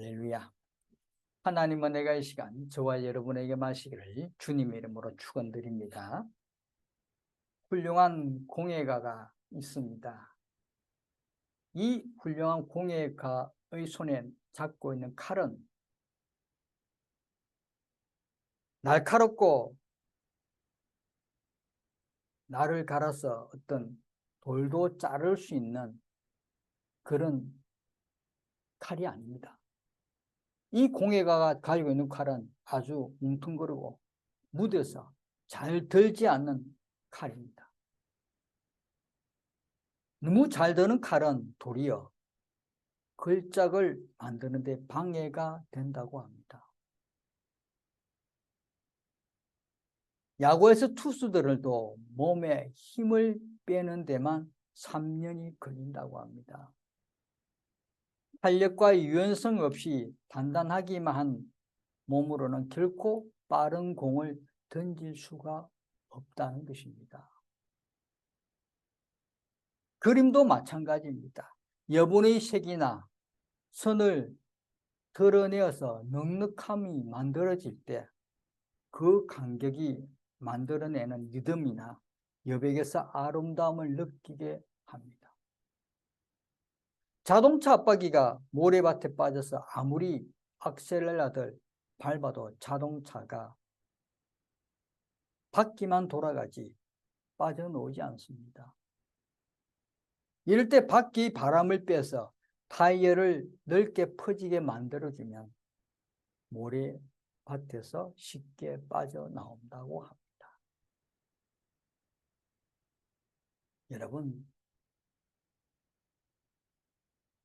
할렐루야. 하나님은 내가 이 시간 저와 여러분에게 마시기를 주님의 이름으로 축원드립니다. 훌륭한 공예가가 있습니다. 이 훌륭한 공예가의 손에 잡고 있는 칼은 날카롭고 나를 갈아서 어떤 돌도 자를 수 있는 그런 칼이 아닙니다. 이 공예가가 가지고 있는 칼은 아주 뭉퉁거리고 무뎌서 잘 들지 않는 칼입니다. 너무 잘 드는 칼은 도리어 글짝을 만드는 데 방해가 된다고 합니다. 야구에서 투수들도 몸에 힘을 빼는 데만 3년이 걸린다고 합니다. 탄력과 유연성 없이 단단하기만 한 몸으로는 결코 빠른 공을 던질 수가 없다는 것입니다. 그림도 마찬가지입니다. 여분의 색이나 선을 드러내어서 넉넉함이 만들어질 때 그 간격이 만들어내는 리듬이나 여백에서 아름다움을 느끼게 합니다. 자동차 앞바퀴가 모래밭에 빠져서 아무리 악셀레라들 밟아도 자동차가 바퀴만 돌아가지 빠져나오지 않습니다. 이럴 때 바퀴 바람을 빼서 타이어를 넓게 퍼지게 만들어주면 모래밭에서 쉽게 빠져나온다고 합니다. 여러분,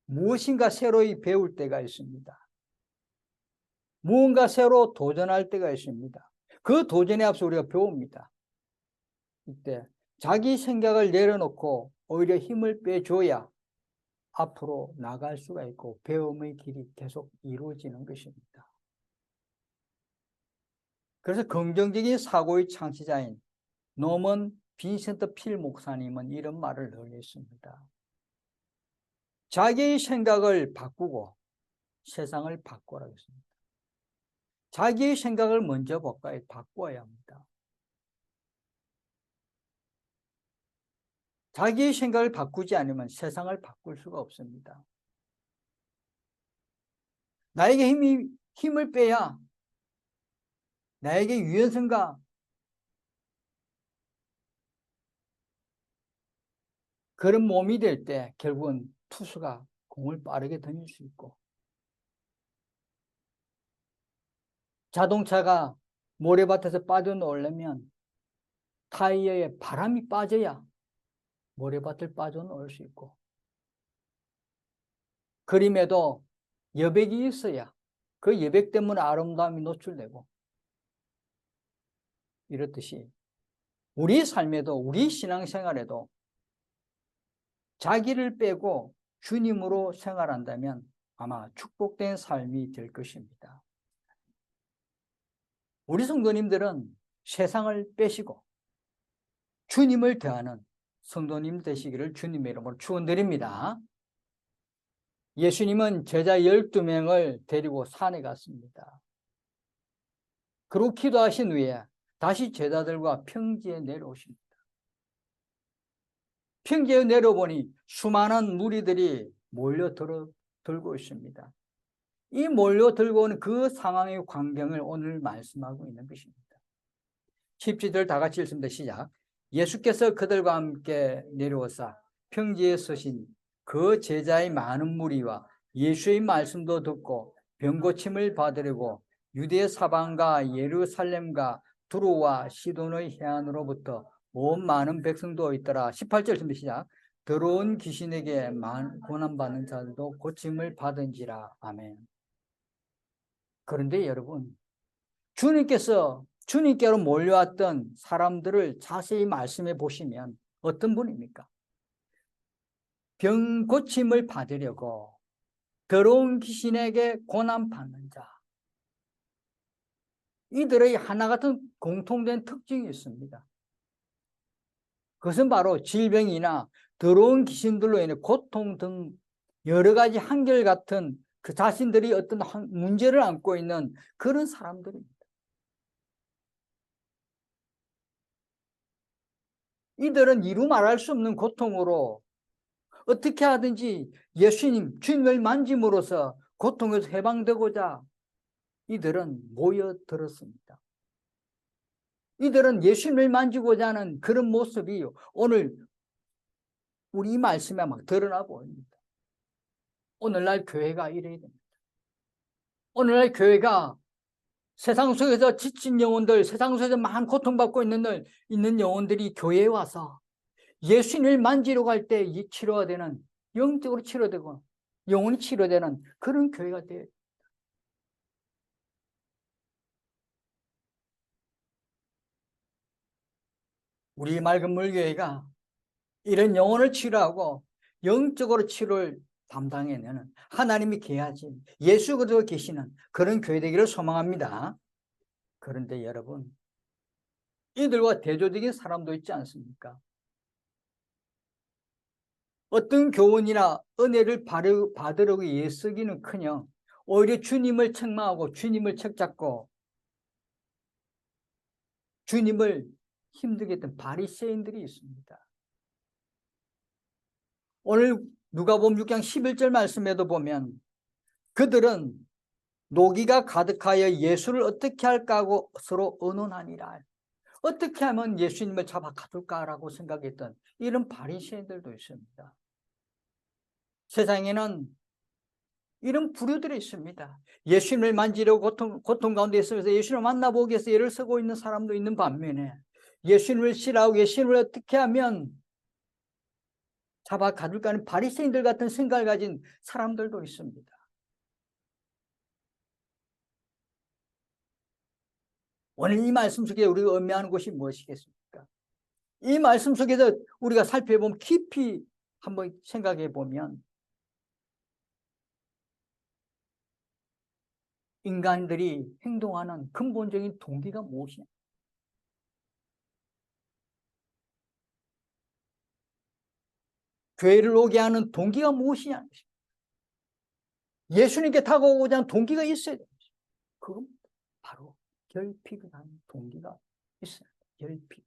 무엇인가 새로이 배울 때가 있습니다. 무언가 새로 도전할 때가 있습니다. 그 도전에 앞서 우리가 배웁니다. 이때 자기 생각을 내려놓고 오히려 힘을 빼줘야 앞으로 나갈 수가 있고 배움의 길이 계속 이루어지는 것입니다. 그래서 긍정적인 사고의 창시자인 노먼 빈센트 필 목사님은 이런 말을 늘 했습니다. 자기의 생각을 바꾸고 세상을 바꾸라고 했습니다. 자기의 생각을 먼저 바꿔야, 바꿔야 합니다. 자기의 생각을 바꾸지 않으면 세상을 바꿀 수가 없습니다. 나에게 힘이, 힘을 빼야 나에게 유연성과 그런 몸이 될 때 결국은 투수가 공을 빠르게 던질 수 있고 자동차가 모래밭에서 빠져나오려면 타이어에 바람이 빠져야 모래밭을 빠져나올 수 있고 그림에도 여백이 있어야 그 여백 때문에 아름다움이 노출되고 이렇듯이 우리 삶에도 우리 신앙생활에도 자기를 빼고 주님으로 생활한다면 아마 축복된 삶이 될 것입니다. 우리 성도님들은 세상을 빼시고 주님을 대하는 성도님 되시기를 주님의 이름으로 축원드립니다. 예수님은 제자 12명을 데리고 산에 갔습니다. 그리고 기도하신 후에 다시 제자들과 평지에 내려오십니다. 평지에 내려보니 수많은 무리들이 몰려들어 들고 있습니다. 이 몰려들고 오는 그 상황의 광경을 오늘 말씀하고 있는 것입니다. 10지들 다 같이 읽습니다. 시작. 예수께서 그들과 함께 내려오사 평지에 서신 그 제자의 많은 무리와 예수의 말씀도 듣고 병고침을 받으려고 유대 사방과 예루살렘과 두루와 시돈의 해안으로부터 온 많은 백성도 있더라. 18절 준비 시작. 들어온 귀신에게 고난받는 자들도 고침을 받은지라. 아멘. 그런데 여러분, 주님께서 주님께로 몰려왔던 사람들을 자세히 말씀해 보시면 어떤 분입니까? 병 고침을 받으려고 더러운 귀신에게 고난받는 자. 이들의 하나 같은 공통된 특징이 있습니다. 그것은 바로 질병이나 더러운 귀신들로 인해 고통 등 여러 가지 한결같은 그 자신들이 어떤 문제를 안고 있는 그런 사람들입니다. 이들은 이루 말할 수 없는 고통으로 어떻게 하든지 예수님, 주님을 만짐으로써 고통에서 해방되고자 이들은 모여들었습니다. 이들은 예수님을 만지고자 하는 그런 모습이 오늘 우리 말씀에 막 드러나 보입니다. 오늘날 교회가 이래야 됩니다. 오늘날 교회가 세상 속에서 지친 영혼들, 세상 속에서 많은 고통받고 있는, 있는 영혼들이 교회에 와서 예수님을 만지러 갈 때 이 치료가 되는, 영적으로 치료되고 영혼이 치료되는 그런 교회가 돼요. 우리 맑은 물교회가 이런 영혼을 치료하고 영적으로 치료를 담당해내는 하나님이 계하신 예수 그리스도 계시는 그런 교회 되기를 소망합니다. 그런데 여러분 이들과 대조적인 사람도 있지 않습니까? 어떤 교훈이나 은혜를 받으려고 애쓰기는 커녕 오히려 주님을 책망하고 주님을 책잡고 주님을 힘들게 했던 바리새인들이 있습니다. 오늘 누가복음 6장 11절 말씀에도 보면 그들은 노기가 가득하여 예수를 어떻게 할까 하고 서로 의논하니라. 어떻게 하면 예수님을 잡아 가둘까라고 생각했던 이런 바리새인들도 있습니다. 세상에는 이런 부류들이 있습니다. 예수님을 만지려고 고통, 고통 가운데 있으면서 예수님을 만나보기 위해서 예를 쓰고 있는 사람도 있는 반면에 예수님을 싫어하고 예수님을 어떻게 하면 잡아 가둘까 하는 바리새인들 같은 생각을 가진 사람들도 있습니다. 오늘 이 말씀 속에 우리가 의미하는 것이 무엇이겠습니까? 이 말씀 속에서 우리가 살펴보면 깊이 한번 생각해 보면 인간들이 행동하는 근본적인 동기가 무엇이냐? 교회를 오게 하는 동기가 무엇이냐? 예수님께 다가오고자 하는 동기가 있어야 됩니다. 그건 바로 결핍을 하는 동기가 있어요. 결핍.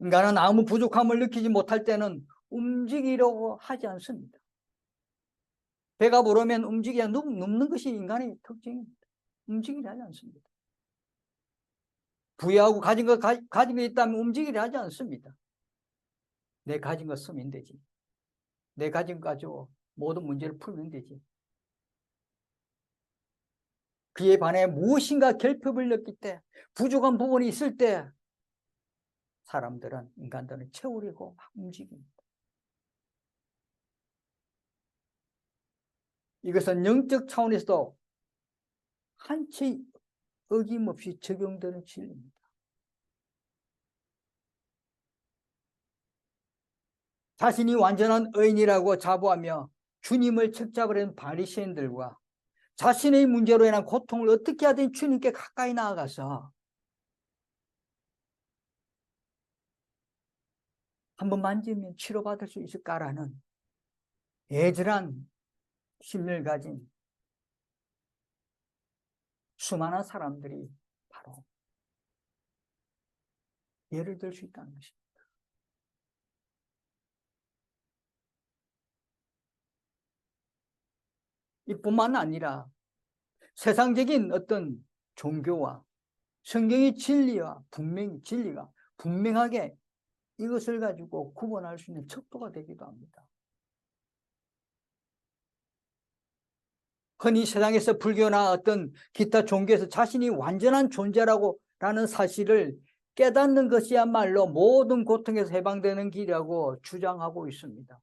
인간은 아무 부족함을 느끼지 못할 때는 움직이려고 하지 않습니다. 배가 부르면 움직이야 눕 는 것이 인간의 특징입니다. 움직이려 하지 않습니다. 부여하고 가진 거 가, 가진 거 있다면 움직이려 하지 않습니다. 내 가진 거 쓰면 되지. 내 가진 거 가지고 모든 문제를 풀면 되지. 그에 반해 무엇인가 결핍을 느낄 때, 부족한 부분이 있을 때, 사람들은, 인간들은 채우려고 막 움직입니다. 이것은 영적 차원에서도 한치 어김없이 적용되는 진리입니다. 자신이 완전한 의인이라고 자부하며 주님을 책잡으려는 바리새인들과 자신의 문제로 인한 고통을 어떻게 하든 주님께 가까이 나아가서 한번 만지면 치료받을 수 있을까라는 애절한 힘을 가진 수많은 사람들이 바로 예를 들 수 있다는 것입니다. 이뿐만 아니라 세상적인 어떤 종교와 성경의 진리와 분명히 진리가 분명하게 이것을 가지고 구분할 수 있는 척도가 되기도 합니다. 흔히 세상에서 불교나 어떤 기타 종교에서 자신이 완전한 존재라고 라는 사실을 깨닫는 것이야말로 모든 고통에서 해방되는 길이라고 주장하고 있습니다.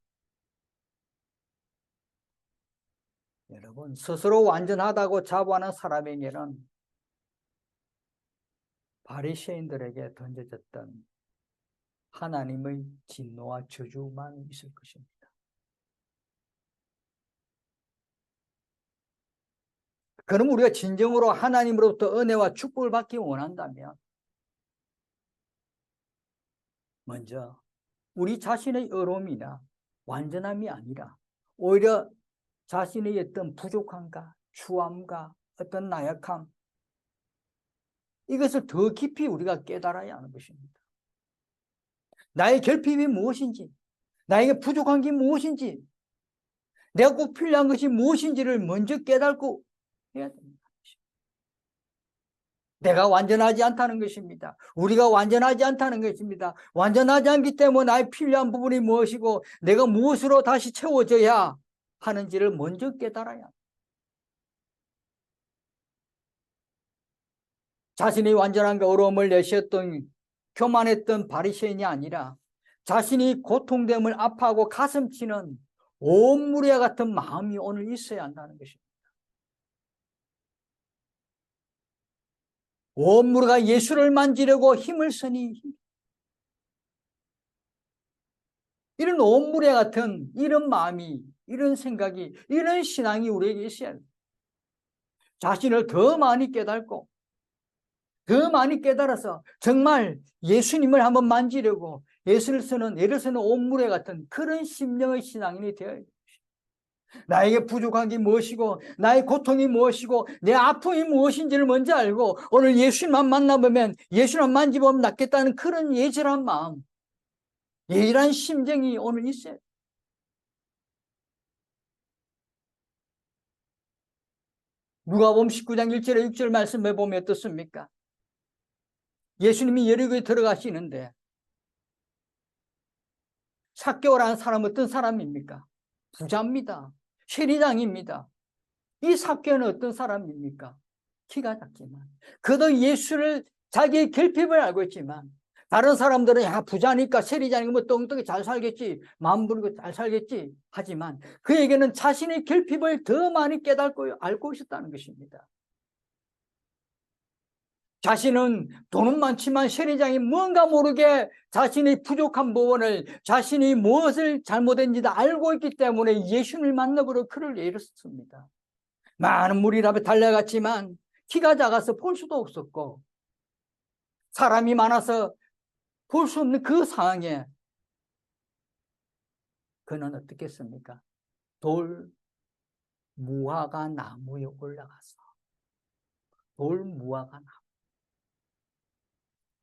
여러분 스스로 완전하다고 자부하는 사람에게는 바리새인들에게 던져졌던 하나님의 진노와 저주만 있을 것입니다. 그럼 우리가 진정으로 하나님으로부터 은혜와 축복을 받기 원한다면 먼저 우리 자신의 어려움이나 완전함이 아니라 오히려 자신의 어떤 부족함과 추함과 어떤 나약함 이것을 더 깊이 우리가 깨달아야 하는 것입니다. 나의 결핍이 무엇인지, 나에게 부족한 게 무엇인지, 내가 꼭 필요한 것이 무엇인지를 먼저 깨닫고 해야 됩니다. 내가 완전하지 않다는 것입니다. 우리가 완전하지 않다는 것입니다. 완전하지 않기 때문에 나의 필요한 부분이 무엇이고 내가 무엇으로 다시 채워져야 하는지를 먼저 깨달아야 자신이 완전한 어려움을 내셨던 교만했던 바리새인이 아니라 자신이 고통됨을 아파하고 가슴 치는 온 무리와 같은 마음이 오늘 있어야 한다는 것입니다. 온 무리가 예수를 만지려고 힘을 쓰니 이런 온 무리 같은 이런 마음이 이런 생각이 이런 신앙이 우리에게 있어야 합니다. 자신을 더 많이 깨닫고 더 많이 깨달아서 정말 예수님을 한번 만지려고 예수를 쓰는 예를 쓰는 온물에 같은 그런 심령의 신앙인이 되어야 됩니다. 나에게 부족한 게 무엇이고 나의 고통이 무엇이고 내 아픔이 무엇인지를 먼저 알고 오늘 예수님만 만나보면 예수님만 만지보면 낫겠다는 그런 예절한 마음 예절한 심정이 오늘 있어요. 누가복음 19장 1절에 6절 말씀해 보면 어떻습니까? 예수님이 여리고에 들어가시는데 사개오라는 사람 어떤 사람입니까? 부자입니다. 세리장입니다. 이 사개오는 어떤 사람입니까? 키가 작지만 그도 예수를 자기의 결핍을 알고 있지만 다른 사람들은 야 부자니까 세리자니까 뭐 똥똥이 잘 살겠지 마음 부르고 잘 살겠지 하지만 그에게는 자신의 결핍을 더 많이 깨닫고 알고 있었다는 것입니다. 자신은 돈은 많지만 세리장이 뭔가 모르게 자신의 부족한 부분을 자신이 무엇을 잘못했는지 알고 있기 때문에 예수를 만나보러 그를 예렸습니다. 많은 무리 앞에 달려갔지만 키가 작아서 볼 수도 없었고 사람이 많아서 볼 수 없는 그 상황에 그는 어떻게 했습니까? 돌 무화과 나무에 올라가서 돌 무화과 나무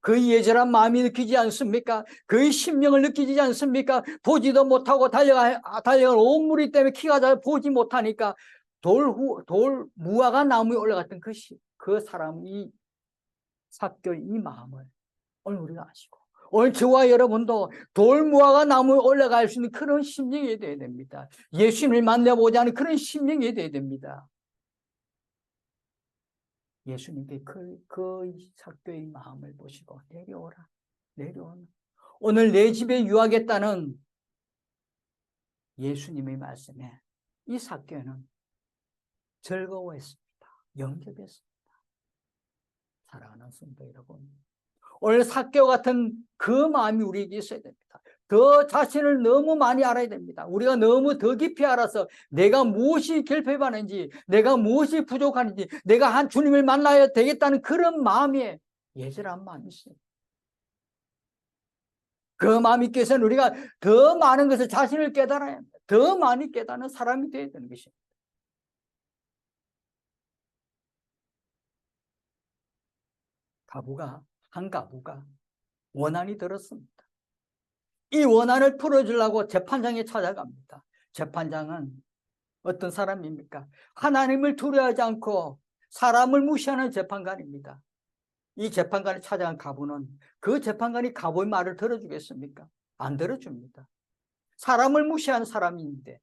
그 예절한 마음이 느끼지 않습니까? 그의 심령을 느끼지 않습니까? 보지도 못하고 달려가, 달려간 온 무리 때문에 키가 잘 보지 못하니까 돌, 후, 돌 무화과 나무에 올라갔던 그, 시, 그 사람이 삭결 이 마음을 오늘 우리가 아시고 오늘 저와 여러분도 돌무화과 나무에 올라갈 수 있는 그런 심령이 되어야 됩니다. 예수님을 만나보자는 그런 심령이 되어야 됩니다. 예수님께 그, 그 사교의 마음을 보시고 내려오라 내려오라 오늘 내 집에 유하겠다는 예수님의 말씀에 이 사교는 즐거워했습니다. 영접했습니다. 사랑하는 성도 여러분 오늘 사교 같은 그 마음이 우리에게 있어야 됩니다. 더 자신을 너무 많이 알아야 됩니다. 우리가 너무 더 깊이 알아서 내가 무엇이 결핍하는지, 내가 무엇이 부족하는지, 내가 한 주님을 만나야 되겠다는 그런 마음에 예절한 마음이 있어요. 그 마음이 있서는 우리가 더 많은 것을 자신을 깨달아야 합니다. 더 많이 깨닫는 사람이 되어야 되는 것입니다. 가부가, 한 가부가 원한이 들었습니다. 이 원한을 풀어주려고 재판장에 찾아갑니다. 재판장은 어떤 사람입니까? 하나님을 두려워하지 않고 사람을 무시하는 재판관입니다. 이 재판관을 찾아간 가부는 그 재판관이 가부의 말을 들어주겠습니까? 안 들어줍니다. 사람을 무시하는 사람인데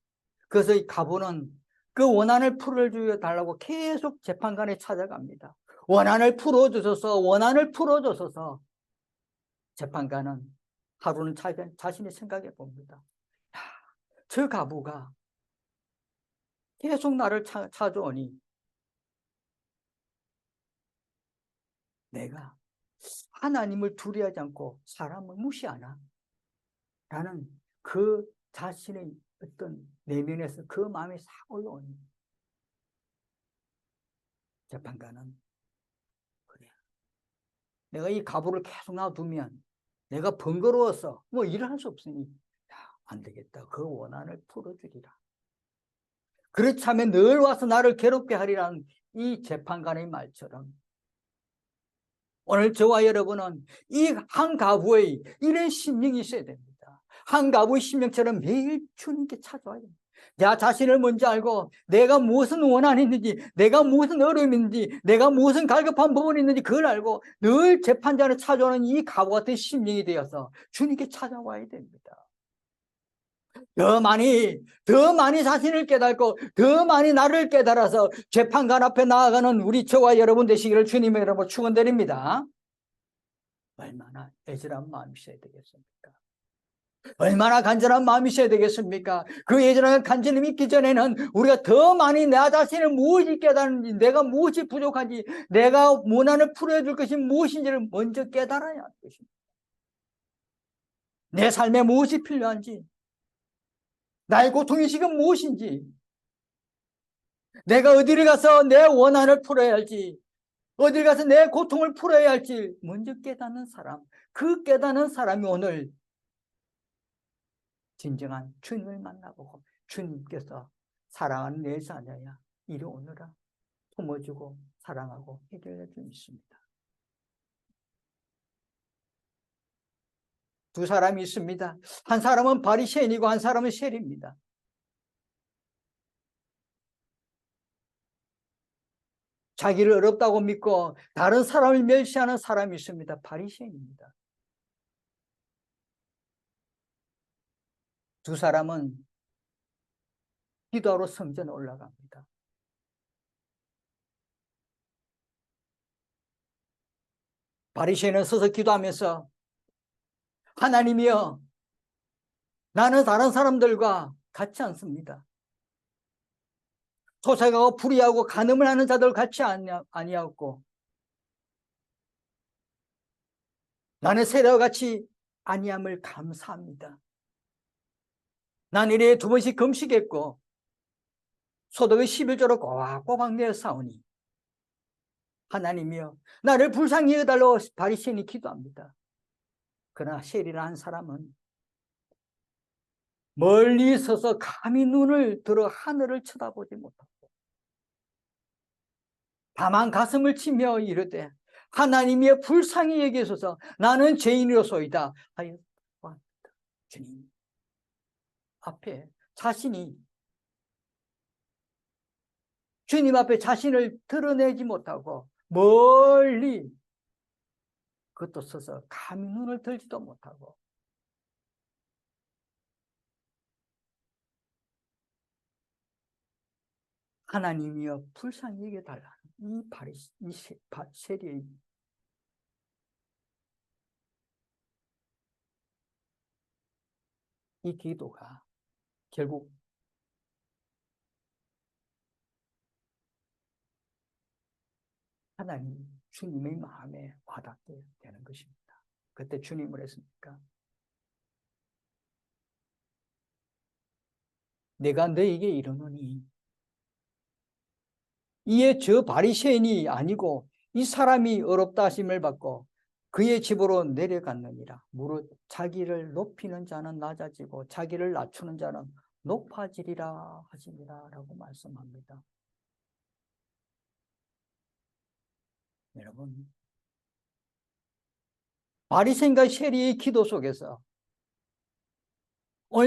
그래서 이 가부는 그 원한을 풀어주달라고 계속 재판관에 찾아갑니다. 원한을 풀어주셔서 원한을 풀어줘서 재판관은 하루는 자신이 생각해 봅니다. 저 가부가 계속 나를 차, 찾아오니 내가 하나님을 두려워하지 않고 사람을 무시하나? 라는 그 자신의 어떤 내면에서 그 마음이 싹 올라오니 재판관은 그래 내가 이 가부를 계속 놔두면 내가 번거로워서 뭐 일을 할 수 없으니 안 되겠다. 그 원한을 풀어주리라. 그렇지 않으면 늘 와서 나를 괴롭게 하리라는 이 재판관의 말처럼 오늘 저와 여러분은 이 한 가부의 이런 심령이 있어야 됩니다. 한 가부의 심령처럼 매일 주님께 찾아와야 됩니다. 내 자신을 먼저 알고 내가 무슨 원한이 있는지 내가 무슨 어려움이 있는지 내가 무슨 갈급한 부분이 있는지 그걸 알고 늘 재판장을 찾아오는 이 가부 같은 심령이 되어서 주님께 찾아와야 됩니다. 더 많이 더 많이 자신을 깨닫고 더 많이 나를 깨달아서 재판관 앞에 나아가는 우리 저와 여러분 되시기를 주님의 이름으로 축원드립니다. 얼마나 애절한 마음이 있어야 되겠습니까? 얼마나 간절한 마음이 있어야 되겠습니까? 그 예전에 간절함이 있기 전에는 우리가 더 많이 내 자신을 무엇이 깨달는지, 내가 무엇이 부족한지, 내가 문안을 풀어줄 것이 무엇인지를 먼저 깨달아야 할 것입니다. 내 삶에 무엇이 필요한지, 나의 고통이 지금 무엇인지, 내가 어디를 가서 내 원한을 풀어야 할지, 어디 가서 내 고통을 풀어야 할지 먼저 깨닫는 사람, 그 깨닫는 사람이 오늘 진정한 주님을 만나보고 주님께서 사랑하는 내 자녀야 이리 오너라 품어주고 사랑하고 해결해 주십니다. 두 사람이 있습니다. 한 사람은 바리새인이고 한 사람은 셀입니다. 자기를 어렵다고 믿고 다른 사람을 멸시하는 사람이 있습니다. 바리새인입니다. 두 사람은 기도하러 성전에 올라갑니다. 바리새인은 서서 기도하면서 하나님이여 나는 다른 사람들과 같지 않습니다. 소생하고 불의하고 간음을 하는 자들 같이 아니하고 나는 세례와 같이 아니함을 감사합니다. 난 일에 두 번씩 금식했고 소득의 11조로 꼬박꼬박 내어 싸우니 하나님이여 나를 불쌍히 여달로 바리새인이 기도합니다. 그러나 셀이라 한 사람은 멀리 서서 감히 눈을 들어 하늘을 쳐다보지 못하고 다만 가슴을 치며 이르되 하나님의 불쌍히 여기소서 나는 죄인이로소이다 하여 주님 앞에 자신이 주님 앞에 자신을 드러내지 못하고 멀리 그것도 서서 감히 눈을 들지도 못하고 하나님이여 불쌍히 여겨달라는 이 바리, 이 세리의 이 기도가 결국 하나님 주님의 마음에 와닿게 되는 것입니다. 그때 주님을 했습니까? 내가 너에게 이르노니 이에 저 바리새인이 아니고 이 사람이 어렵다 하심을 받고 그의 집으로 내려갔느니라. 무릇 자기를 높이는 자는 낮아지고 자기를 낮추는 자는 높아지리라 하시니라 라고 말씀합니다. 여러분 바리새인과 쉐리의 기도 속에서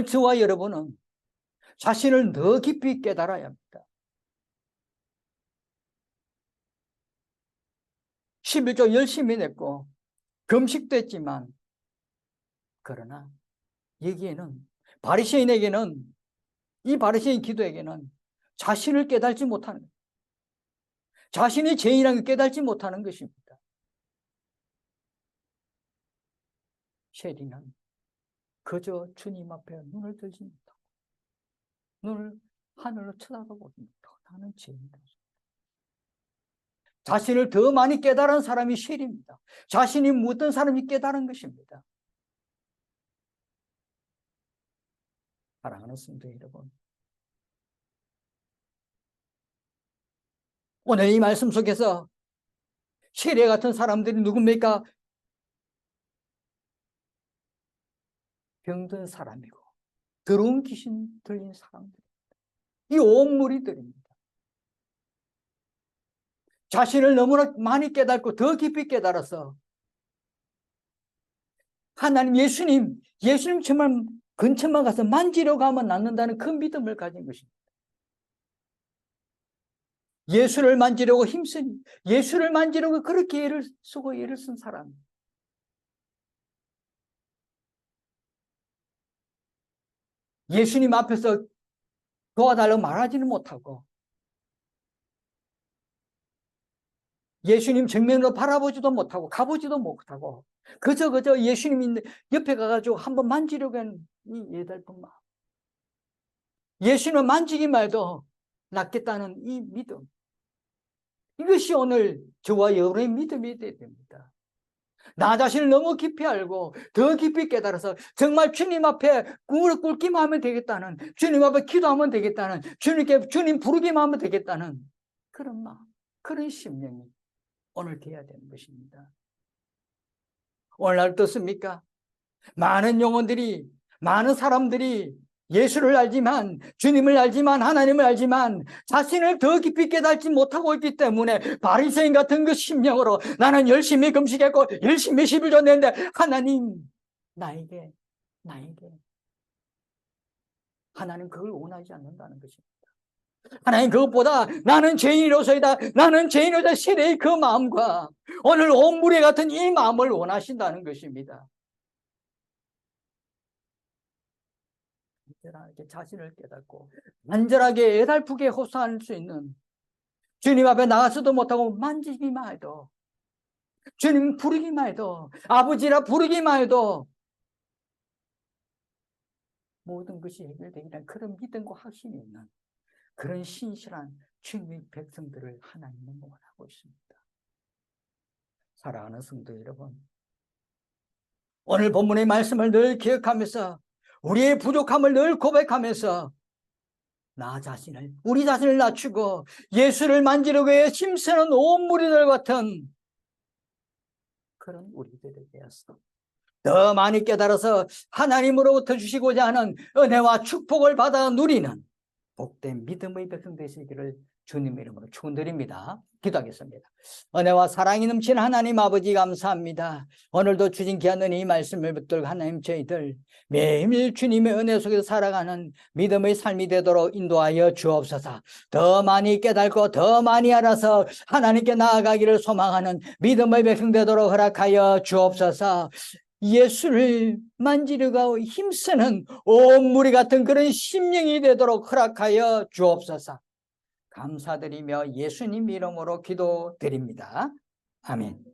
저와 여러분은 자신을 더 깊이 깨달아야 합니다. 11조 열심히 냈고 금식됐지만 그러나 여기에는 바리새인에게는 이 바리새인 기도에게는 자신을 깨달지 못하는 자신이 죄인이라는 걸 깨달지 못하는 것입니다. 쉐리는 그저 주님 앞에 눈을 들지 못하고 눈을 하늘로 쳐다보지 못하고 나는 죄인이다. 자신을 더 많이 깨달은 사람이 쉘입니다. 자신이 묻던 사람이 깨달은 것입니다. 사랑하는 성도 여러분. 오늘 이 말씀 속에서 세례 같은 사람들이 누굽니까? 병든 사람이고 더러운 귀신 들린 사람들. 이 온무리들입니다. 자신을 너무나 많이 깨닫고 더 깊이 깨달아서 하나님 예수님, 예수님 정말 근처만 가서 만지려고 하면 낫는다는 그 믿음을 가진 것입니다. 예수를 만지려고 힘쓰니 예수를 만지려고 그렇게 애를 쓰고 애를 쓴 사람. 예수님 앞에서 도와달라고 말하지는 못하고 예수님 정면으로 바라보지도 못하고 가보지도 못하고 그저 그저 예수님 옆에 가가지고 한번 만지려고 하는 이 예달픈 마음. 예수님을 만지기만 해도 낫겠다는 이 믿음. 이것이 오늘 저와 여러분의 믿음이 되어야 됩니다. 나 자신을 너무 깊이 알고 더 깊이 깨달아서 정말 주님 앞에 무릎 꿇기만 하면 되겠다는 주님 앞에 기도하면 되겠다는 주님께 주님 부르기만 하면 되겠다는 그런 마음 그런 심령이 오늘 돼야 되는 것입니다 오늘날 어떻습니까? 많은 영혼들이 많은 사람들이 예수를 알지만 주님을 알지만 하나님을 알지만 자신을 더 깊이 깨닫지 못하고 있기 때문에 바리새인 같은 그 심령으로 나는 열심히 금식했고 열심히 10일 줬는데 하나님 나에게 나에게 하나님 그걸 원하지 않는다는 것입니다. 하나님 그것보다 나는 죄인으로서이다 나는 죄인으로서 시대의 그 마음과 오늘 온물에 같은 이 마음을 원하신다는 것입니다. 완전하게 자신을 깨닫고 완전하게 애달프게 호소할 수 있는 주님 앞에 나가서도 못하고 만지기만 해도 주님 부르기만 해도 아버지라 부르기만 해도 모든 것이 해결되기란 그런 믿음과 확신이 있는 그런 신실한 주님의 백성들을 하나님은 원하고 있습니다. 사랑하는 성도 여러분 오늘 본문의 말씀을 늘 기억하면서 우리의 부족함을 늘 고백하면서 나 자신을 우리 자신을 낮추고 예수를 만지려고 해 힘쓰는 온 무리들 같은 그런 우리들에 대해서 더 많이 깨달아서 하나님으로부터 주시고자 하는 은혜와 축복을 받아 누리는 복된 믿음의 백성 되시기를 주님 이름으로 축원드립니다. 기도하겠습니다. 은혜와 사랑이 넘치는 하나님 아버지 감사합니다. 오늘도 주신 은혜 이 말씀을 붙들고 하나님 저희들 매일 주님의 은혜 속에서 살아가는 믿음의 삶이 되도록 인도하여 주옵소서. 더 많이 깨닫고 더 많이 알아서 하나님께 나아가기를 소망하는 믿음의 백성 되도록 허락하여 주옵소서. 예수를 만지려고 힘쓰는 온 무리 같은 그런 심령이 되도록 허락하여 주옵소서. 감사드리며 예수님 이름으로 기도드립니다. 아멘.